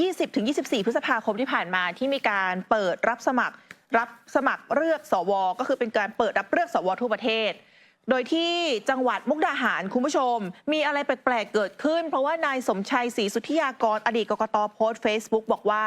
20-24 พฤษภาคมที่ผ่านมาที่มีการเปิดรับสมัครรับสมัครเลือกสว ก็คือเป็นการเปิดรับเลือกสวทั่วประเทศ โดยที่จังหวัดมุกดาหารคุณผู้ชม มีอะไรแปลกๆเกิดขึ้น เพราะว่านายสมชัยศรีสุทธิยากรอดีตกกตโพสต์ Facebook บอกว่า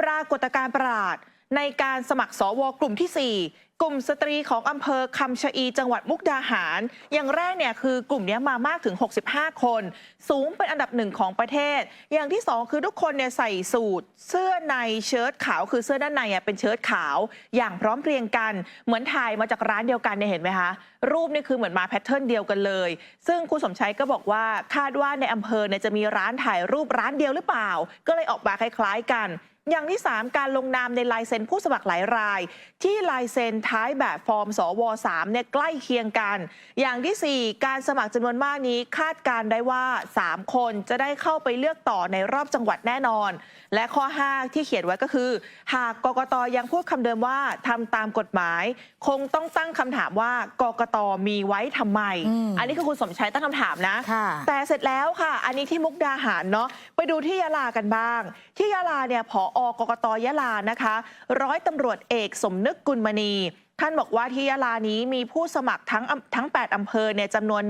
ปรากฏการณ์ประหลาดในการสมัครสวกลุ่มที่4 กลุ่มสตรีของอำเภอคำชะอีจังหวัดมุกดาหาร อย่างแรกเนี่ยคือกลุ่มนี้มามากถึง 65 คน สูงเป็นอันดับหนึ่งของประเทศ อย่างที่สองคือทุกคนเนี่ยใส่สูทเสื้อในเชิ้ตขาว คือเสื้อด้านในอะเป็นเชิ้ตขาว อย่างพร้อมเพรียงกัน เหมือนถ่ายมาจากร้านเดียวกันเนี่ยเห็นไหมคะรูปนี่คือเหมือนมาแพทเทิร์นเดียวกันเลย ซึ่งคุณสมชัยก็บอกว่าคาดว่าในอำเภอเนี่ยจะมีร้านถ่ายรูปร้านเดียวหรือเปล่า ก็เลยออกมาคล้าย ๆ กัน อย่างที่ 3 การลงนามในลายเซ็นผู้สมัครหลายราย ที่ลายเซ็นท้ายแบบฟอร์ม สว3เนี่ยใกล้เคียงกัน อย่างทีสี่4 การสมัครจำนวนมากนี้คาดการณ์ได้ว่า 3 คนจะได้เข้าไปเลือกต่อในรอบจังหวัดแน่นอน และข้อ 5 ที่เขียนไว้ก็คือ หากกกตยังพูดคำเดิมว่าทำตามกฎหมาย คงต้องตั้งคำถามว่ากกตมีไว้ทำไมอืมอันนี้คือคุณสมชัยตั้งคำถามนะค่ะแต่เสร็จแล้วค่ะ อันนี้ที่มุกดาหารเนาะไปดูที่ยะลากันบ้าง ที่ยะลาเนี่ยผออกกตยะลานะคะ ร้อยตำรวจเอกสมนึกกุลมณี ท่านบอกว่าที่ยะลานี้มีผู้สมัครทั้งทั้ง 8 อำเภอเนี่ยจำนวน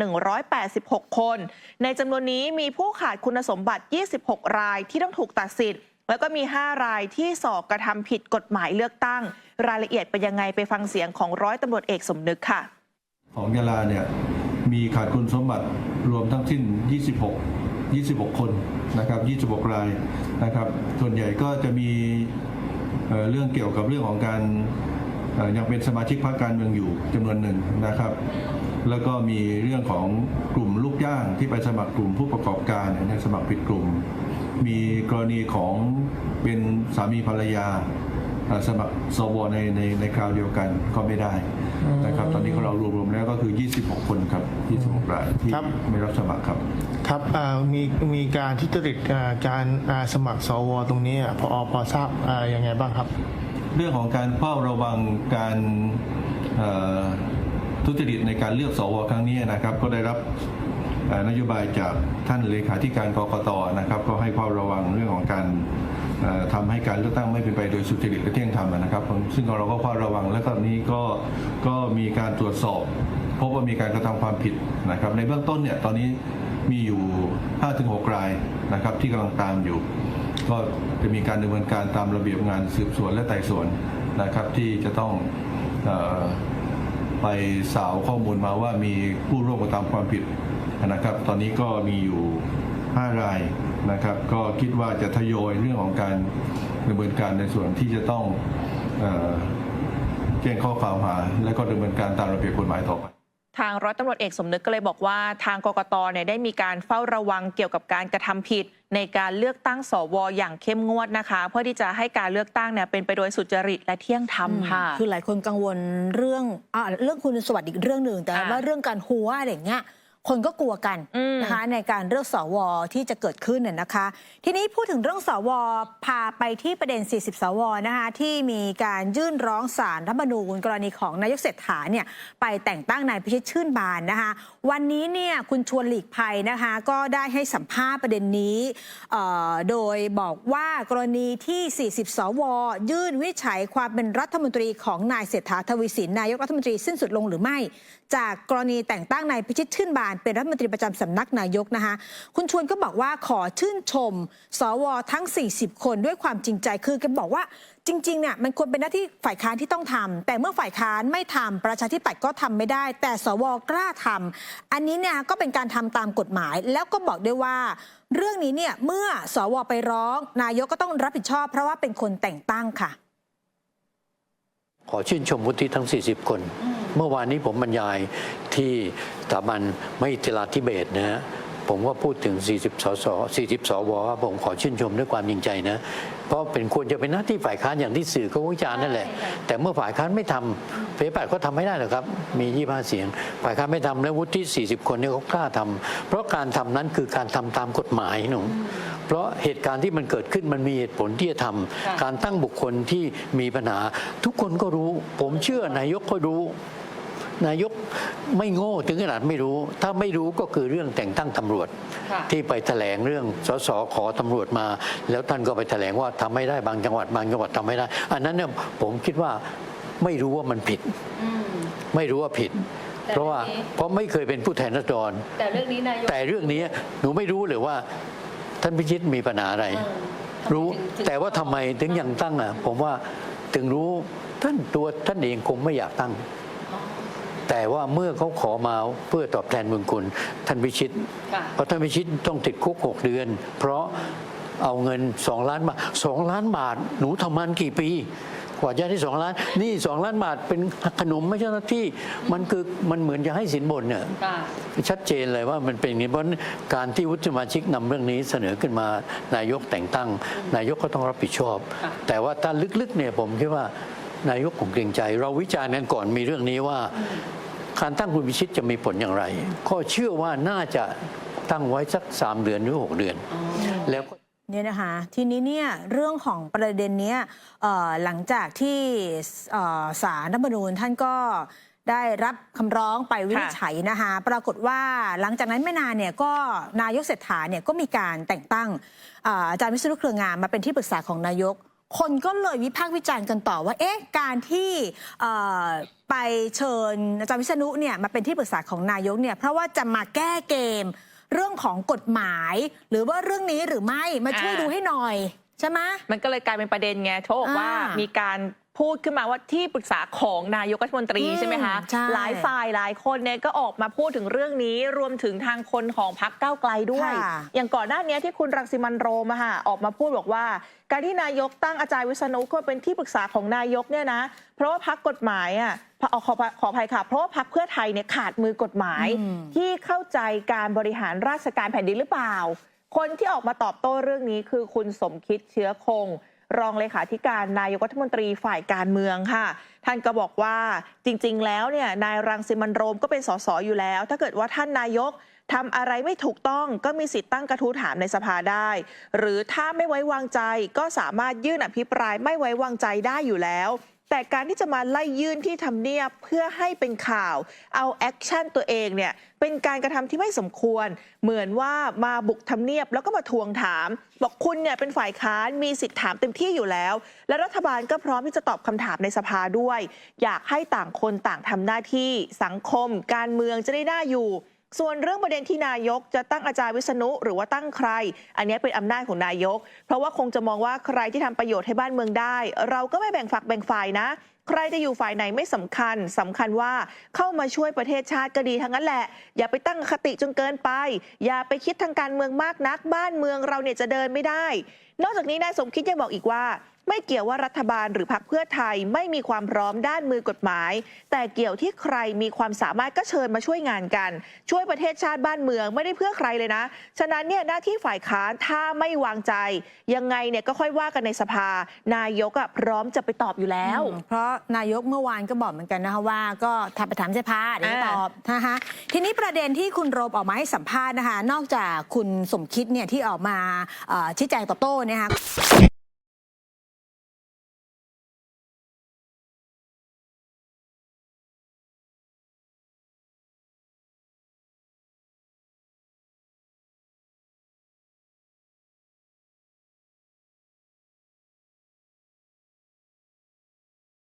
186 คน ในจำนวนนี้มีผู้ขาดคุณสมบัติ 26 รายที่ต้องถูกตัดสิทธิ์แล้วก็มี 5 รายที่สอบกระทำผิดกฎหมายเลือกตั้ง รายละเอียดเป็นยังไงไปฟังเสียงของร้อยตำรวจเอกสมนึกค่ะ ของยาลาเนี่ยมีขาดคุณสมบัติรวมทั้งสิ้น 26 26 คนนะครับ 26 รายนะครับ ส่วนใหญ่ก็จะมีเรื่องเกี่ยวกับเรื่องของการยังเป็นสมาชิกพรรคการเมืองอยู่จำนวนหนึ่งนะครับ แล้วก็มีเรื่องของกลุ่มลูกจ้างที่ไปสมัครกลุ่มผู้ประกอบการสมัครผิดกลุ่ม มีกรณีของเป็นสามีภรรยา สมัครสวในในในคราวเดียวกันก็ไม่ได้นะครับ ตอนนี้เรารวมๆแล้วก็คือ 26 คนครับ 26รายที่ครับ ไม่รับสมัครครับ ครับอ่ามีมีการทุจริตอ่าการอ่าสมัครสวตรงนี้อะพอพอทราบอ่ายังไงบ้างครับ เรื่องของการเฝ้าระวังการเอ่อทุจริตในการเลือกสวครั้งนี้นะครับ ก็ได้รับเอ่อนโยบายจากท่านเลขาธิการกกตนะครับ ก็ให้เฝ้าระวังเรื่องของการเอ่อ ทำให้การเลือกตั้งไม่เป็นไปโดยสุจริตและเที่ยงธรรมนะครับซึ่งเราก็เฝ้าระวังและตอนนี้ก็ก็มีการตรวจสอบ พบว่ามีการกระทำความผิดนะครับ ในเบื้องต้นเนี่ยตอนนี้มีอยู่ 5-6 รายนะครับที่กำลังตามอยู่ ก็จะมีการดำเนินการตามระเบียบงานสืบสวนและไต่สวนนะครับ ที่จะต้องออไปสาวข้อมูลมาว่ามีผู้ร่วมกระทำความผิดนะครับ ตอนนี้ก็มีอยู่ 5 รายนะครับ ก็คิดว่าจะทยอยเรื่องของการดำเนินการในส่วนที่จะต้องเออแจ้งข้อกล่าวหา และก็ดำเนินการตามระเบียบกฎหมายต่อไปทางร้อยตำรวจเอกสมนึกก็เลยบอกว่า ทางกกตเนี่ยได้มีการเฝ้าระวังเกี่ยวกับการกระทำผิด ในการเลือกตั้งสวอย่างเข้มงวดนะคะ เพื่อที่จะให้การเลือกตั้งเนี่ยเป็นไปโดยสุจริตและเที่ยงธรรมค่ะคือหลายคนกังวลเรื่องอ่าเรื่องคุณสวัสดิ์อีกเรื่องหนึ่งแต่อ่าว่าเรื่องการหัวอะไรอย่างเงี้ย คนก็กลัวกันอืมนะคะในการเลือกสวที่จะเกิดขึ้นน่ยนะคะ ทีนี้พูดถึงเรื่องสวพาไปที่ประเด็น 40 สวนะคะที่มีการยื่นร้องสารรัฐธรรมนูญกรณีของนายกเศรษฐาเนี่ยไปแต่งตั้งนายพิชิตชื่นบานนะคะ วันนี้เนี่ยคุณชวนหลีกภัยนะคะก็ได้ให้สัมภาษณ์ประเด็นนี้เอ่อโดยบอกว่ากรณีที่ 40 สว ยื่นวินิจฉัยความเป็นรัฐมนตรีของนายเศรษฐาทวีสินนายกรัฐมนตรีสิ้นสุดลงหรือไม่ จากกรณีแต่งตั้งนายพิชิตชื่นบานเป็นรัฐมนตรีประจำสำนักนายกนะคะ คุณชวนก็บอกว่าขอชื่นชม สวทั้ง 40 คนด้วยความจริงใจคือแกบอกว่าจริงๆเนี่ยมันควรเป็นหน้าที่ฝ่ายค้านที่ต้องทำแต่เมื่อฝ่ายค้านไม่ทำประชาธิปัตย์ก็ทำไม่ได้ แต่สวกล้าทำอันนี้เนี่ยก็เป็นการทำตามกฎหมาย แล้วก็บอกด้วยว่า เรื่องนี้เนี่ยเมื่อสวไปร้อง นายกก็ต้องรับผิดชอบ เพราะว่าเป็นคนแต่งตั้งค่ะ ขอชื่นชมวุฒิทั้ง 40 คน เมื่อวานนี้ผมบรรยาย ที่สถาบันมหิตลาธิเบศรนะฮะผมก็พูดถึง 40 สส 40 สวว่าผมขอชื่นชมด้วยความจริงใจนะ เพราะเป็นควรจะเป็นหน้าที่ฝ่ายค้านอย่างที่สื่อเขาวิจารณ์นั่นแหละ แต่เมื่อฝ่ายค้านไม่ทำเฟซบุ๊กก็ทำไม่ได้หรอกครับ มี 25 เสียง ฝ่ายค้านไม่ทำแล้ววุฒิ40 คนเนี่ยเขากล้าทำเพราะการทำนั้นคือการทำตามกฎหมายหนูเพราะเหตุการณ์ที่มันเกิดขึ้นมันมีเหตุผลที่จะทำการตั้งบุคคลที่มีปัญหา ทุกคนก็รู้ ผมเชื่อนายกก็รู้ นายกไม่โง่ถึงขนาดไม่รู้ ถ้าไม่รู้ก็คือเรื่องแต่งตั้งตำรวจค่ะที่ไปแถลงเรื่องสสขอตำรวจมา แล้วท่านก็ไปแถลงว่าทำไม่ได้บางจังหวัดบางจังหวัดทำไม่ได้ อันนั้นเนี่ยผมคิดว่าไม่รู้ว่ามันผิดอืมไม่รู้ว่าผิดแต่เพราะว่าเรื่องนี้เพราะไม่เคยเป็นผู้แทนรัษฎรแต่เรื่องนี้นายกแต่เรื่องนี้หนูไม่รู้เลยว่า ท่านพิชิตมีปัญหาอะไรเออรู้ทำไมถึงแต่ว่าทำไมถึงยังตั้งอะ ผมว่าถึงรู้ท่านตัวท่านเองคงไม่อยากตั้ง แต่ว่าเมื่อเขาขอมาเพื่อตอบแทนบุญคุณท่านพิชิตค่ะเพราะท่านพิชิตต้องติดคุกหกเดือน เพราะเอาเงินสองล้านบาทสองล้านบาท หนูทำมันกี่ปี กว่าจะได้สองล้าน นี่สองล้านบาทเป็นขนมไม่ใช่หน้าที่มันคือมันเหมือนจะให้สินบนเนี่ยค่ะชัดเจนเลยว่ามันเป็นอย่างนี้เพราะฉะนั้นการที่วุฒิสมาชิกนำเรื่องนี้เสนอขึ้นมานายกแต่งตั้ง นายกก็ต้องรับผิดชอบค่ะแต่ว่าถ้าลึกๆเนี่ยผมคิดว่านายกคงเกรงใจ เราวิจารณ์กันก่อนมีเรื่องนี้ว่า การตั้งคุณพิชิตจะมีผลอย่างไร ก็เชื่อว่าน่าจะตั้งไว้สักสามเดือนหรือหกเดือน แล้วก็เนี่ยนะคะทีนี้เนี่ยเรื่องของประเด็นเนี้ยเอ่อหลังจากที่เอ่อศาลรัฐธรรมนูญท่านก็ได้รับคำร้องไปวินิจฉัยนะคะปรากฏว่าหลังจากนั้นไม่นานเนี่ยก็นายกเศรษฐาเนี่ยก็มีการแต่งตั้งอ่าอาจารย์วิศนุเครืองามมาเป็นที่ปรึกษาของนายก คนก็เลยวิพากษ์วิจารณ์กันต่อว่า เอ๊ะ การที่เอ่อไปเชิญอาจารย์วิษณุเนี่ยมาเป็นที่ปรึกษาของนายกเนี่ยเพราะว่าจะมาแก้เกม เรื่องของกฎหมาย หรือว่าเรื่องนี้หรือไม่มาช่วยอ่าดูให้หน่อยใช่ไหมมันก็เลยกลายเป็นประเด็นไงโชคว่าอ่ามีมีการ พูดขึ้นมาว่าที่ปรึกษาของนายกรัฐมนตรีอืมใช่ไหมคะ ใช่ หลายฝ่ายหลายคนเนี่ยก็ออกมาพูดถึงเรื่องนี้รวมถึงทางคนของพักเก้าวไกลด้วย ค่ะ อย่างก่อนหน้านี้ที่คุณรังสิมันต์โรมอะค่ะออกมาพูดบอกว่า การที่นายกตั้งอาจารย์วิษณุก็เป็นที่ปรึกษาของนายกเนี่ยนะ เพราะว่าพักกฎหมายอะขอขอขออภัยค่ะ เพราะว่าพักเพื่อไทยเนี่ยขาดมือกฎหมาย อืม ที่เข้าใจการบริหารราชการแผ่นดินหรือเปล่า คนที่ออกมาตอบโต้เรื่องนี้คือคุณสมคิดเชื้อคง รองเลขาธิการนายกรัฐมนตรีฝ่ายการเมืองค่ะ ท่านก็บอกว่าจริง ๆ แล้วเนี่ยนายรังสิมันโรมก็เป็นสสอยู่แล้ว ถ้าเกิดว่าท่านนายกทำอะไรไม่ถูกต้องก็มีสิทธิ์ตั้งกระทู้ถามในสภาได้ หรือถ้าไม่ไว้วางใจก็สามารถยื่นอภิปรายไม่ไว้วางใจได้อยู่แล้ว แต่การที่จะมาไล่ยื่นที่ทำเนียบเพื่อให้เป็นข่าว เอาแอคชั่นตัวเองเนี่ยเป็นการกระทำที่ไม่สมควร เหมือนว่ามาบุกทำเนียบแล้วก็มาทวงถาม บอกคุณเนี่ยเป็นฝ่ายค้านมีสิทธิ์ถามเต็มที่อยู่แล้ว และรัฐบาลก็พร้อมที่จะตอบคำถามในสภาด้วย อยากให้ต่างคนต่างทำหน้าที่สังคม การเมืองจะได้น่าอยู่ ส่วนเรื่องประเด็นที่นายกจะตั้งอาจารย์วิษณุหรือว่าตั้งใคร อันนี้เป็นอำนาจของนายก เพราะว่าคงจะมองว่าใครที่ทำประโยชน์ให้บ้านเมืองได้ เราก็ไม่แบ่งฝักแบ่งฝ่ายนะ ใครจะอยู่ฝ่ายไหนไม่สำคัญสำคัญว่าเข้ามาช่วยประเทศชาติก็ดีทั้งนั้นแหละ อย่าไปตั้งคติจนเกินไป อย่าไปคิดทางการเมืองมากนัก บ้านเมืองเราเนี่ยจะเดินไม่ได้ นอกจากนี้นายสมคิดยังบอกอีกว่าไม่เกี่ยวว่ารัฐบาลหรือพรรคเพื่อไทยไม่มีความพร้อมด้านมือกฎหมาย แต่เกี่ยวที่ใครมีความสามารถก็เชิญมาช่วยงานกัน ช่วยประเทศชาติบ้านเมืองไม่ได้เพื่อใครเลยนะ ฉะนั้นเนี่ยหน้าที่ฝ่ายค้านถ้าไม่วางใจ ยังไงเนี่ยก็ค่อยว่ากันในสภา นายกอะพร้อมจะไปตอบอยู่แล้วอืมเพราะนายกเมื่อวานก็บอกเหมือนกันนะคะว่า ก็ทำไปถามเสภาเดี๋ยวจะอ่าตอบนะคะทีนี้ประเด็นที่คุณโรมออกมาให้สัมภาษณ์นะคะ นอกจากคุณสมคิดเนี่ยที่ออกมาเอ่อชี้แจงตอบโต้เนยนะคะ